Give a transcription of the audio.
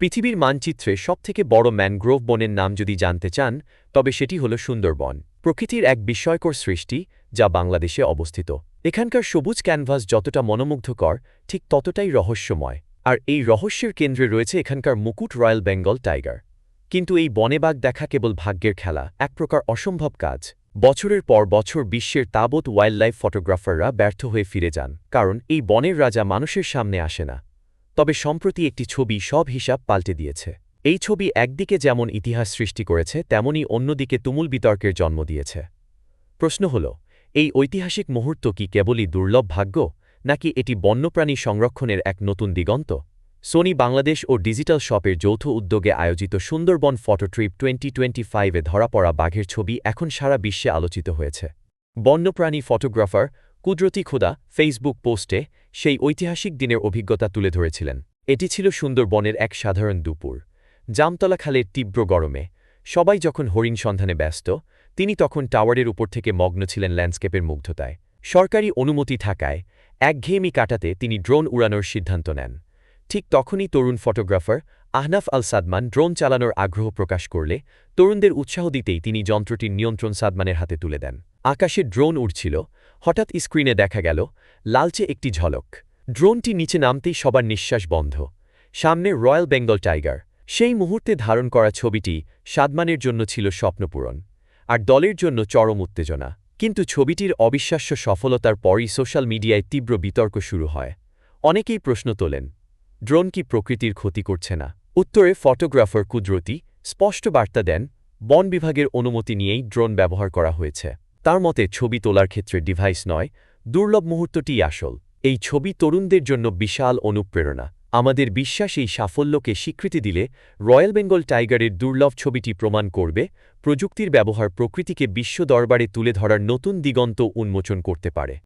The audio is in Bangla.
পৃথিবীর মানচিত্রে সবথেকে বড় ম্যানগ্রোভ বনের নাম যদি জানতে চান, তবে সেটি হল সুন্দরবন, প্রকৃতির এক বিস্ময়কর সৃষ্টি যা বাংলাদেশে অবস্থিত। এখানকার সবুজ ক্যানভাস যতটা মনোমুগ্ধকর, ঠিক ততটাই রহস্যময়। আর এই রহস্যের কেন্দ্রে রয়েছে এখানকার মুকুট রয়্যাল বেঙ্গল টাইগার। কিন্তু এই বনেবাগ দেখা কেবল ভাগ্যের খেলা, এক প্রকার অসম্ভব কাজ। বছরের পর বছর বিশ্বের তাবৎ ওয়াইল্ডলাইফ ফটোগ্রাফাররা ব্যর্থ হয়ে ফিরে যান, কারণ এই বনের রাজা মানুষের সামনে আসে না। তবে সম্প্রতি একটি ছবি সব হিসাব পাল্টে দিয়েছে। এই ছবি একদিকে যেমন ইতিহাস সৃষ্টি করেছে, তেমনি অন্যদিকে তুমুল বিতর্কের জন্ম দিয়েছে। প্রশ্ন হল, এই ঐতিহাসিক মুহূর্ত কি কেবলই দুর্লভ ভাগ্য, নাকি এটি বন্যপ্রাণী সংরক্ষণের এক নতুন দিগন্ত? সোনি বাংলাদেশ ও ডিজিটাল শপের যৌথ উদ্যোগে আয়োজিত Sundarban photo trip twenty twenty ফাইভে ধরা পড়া বাঘের ছবি এখন সারা বিশ্বে আলোচিত হয়েছে। বন্যপ্রাণী ফটোগ্রাফার কুদরতি খোদা ফেসবুক পোস্টে সেই ঐতিহাসিক দিনের অভিজ্ঞতা তুলে ধরেছিলেন। এটি ছিল সুন্দরবনের এক সাধারণ দুপুর। জামতলা খালের তীব্র গরমে সবাই যখন হরিণ সন্ধানে ব্যস্ত, তিনি তখন টাওয়ারের উপর থেকে মগ্ন ছিলেন ল্যান্ডস্কেপের মুগ্ধতায়। সরকারি অনুমতি থাকায় একঘেয়েমি কাটাতে তিনি ড্রোন উড়ানোর সিদ্ধান্ত নেন। ঠিক তখনই তরুণ ফটোগ্রাফার আহনাফ আল সাদমান ড্রোন চালানোর আগ্রহ প্রকাশ করলে তরুণদের উৎসাহ দিতেই তিনি যন্ত্রটির নিয়ন্ত্রণ সাদমানের হাতে তুলে দেন। আকাশে ড্রোন উড়ছিল হঠাৎ স্ক্রিনে দেখা গেল, লালচে একটি ঝলক। ড্রোনটি নিচে নামতেই সবার নিঃশ্বাস বন্ধ। সামনে রয়্যাল বেঙ্গল টাইগার। সেই মুহূর্তে ধারণ করা ছবিটি সাদমানের জন্য ছিল স্বপ্নপূরণ, আর দলের জন্য চরম উত্তেজনা। কিন্তু ছবিটির অবিশ্বাস্য সফলতার পরই সোশ্যাল মিডিয়ায় তীব্র বিতর্ক শুরু হয়। অনেকেই প্রশ্ন তোলেন, ড্রোন কি প্রকৃতির ক্ষতি করছে না? উত্তরে ফটোগ্রাফার কুদরতি স্পষ্ট বার্তা দেন, বন বিভাগের অনুমতি নিয়েই ড্রোন ব্যবহার করা হয়েছে। তার মতে, ছবি তোলার ক্ষেত্রে ডিভাইস নয়, দুর্লভ মুহূর্তটি আসল। এই ছবি তরুণদের জন্য বিশাল অনুপ্রেরণা। আমাদের বিশ্বাস এই সাফল্যকে স্বীকৃতি দিলে রয়্যাল বেঙ্গল টাইগারের দুর্লভ ছবিটি প্রমাণ করবে, প্রযুক্তির ব্যবহার প্রকৃতিকে বিশ্ব দরবারে তুলে ধরার নতুন দিগন্ত উন্মোচন করতে পারে।